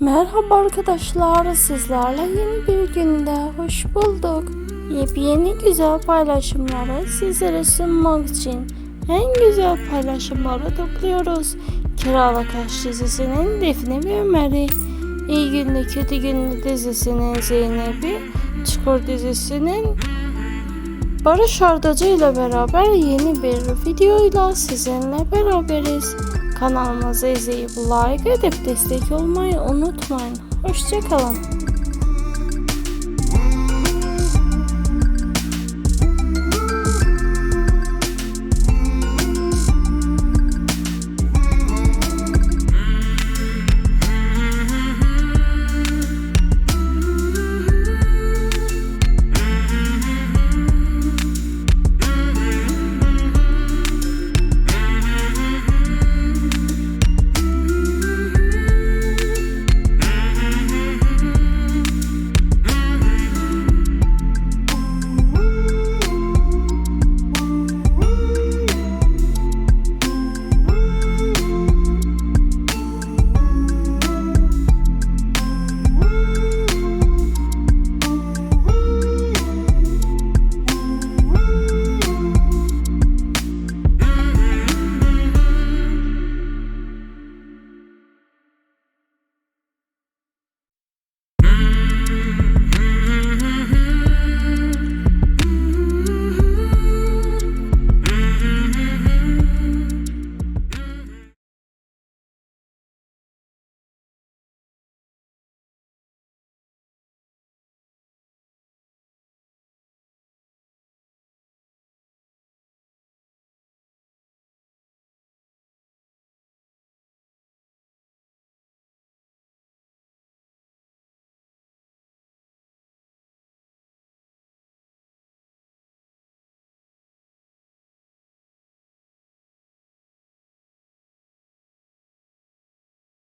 Merhaba arkadaşlar, sizlerle yeni bir günde hoş bulduk. Yepyeni güzel paylaşımları sizlere sunmak için en güzel paylaşımları topluyoruz. Kiralık Aşk dizisinin Defne ve Ömer'i, İyi Günde Kötü Günde dizisinin Zeynep'i, Çukur dizisinin Barış Ardacı ile beraber yeni bir videoyla sizinle beraberiz. Kanalımızı izleyip like edip destek olmayı unutmayın. Hoşçakalın.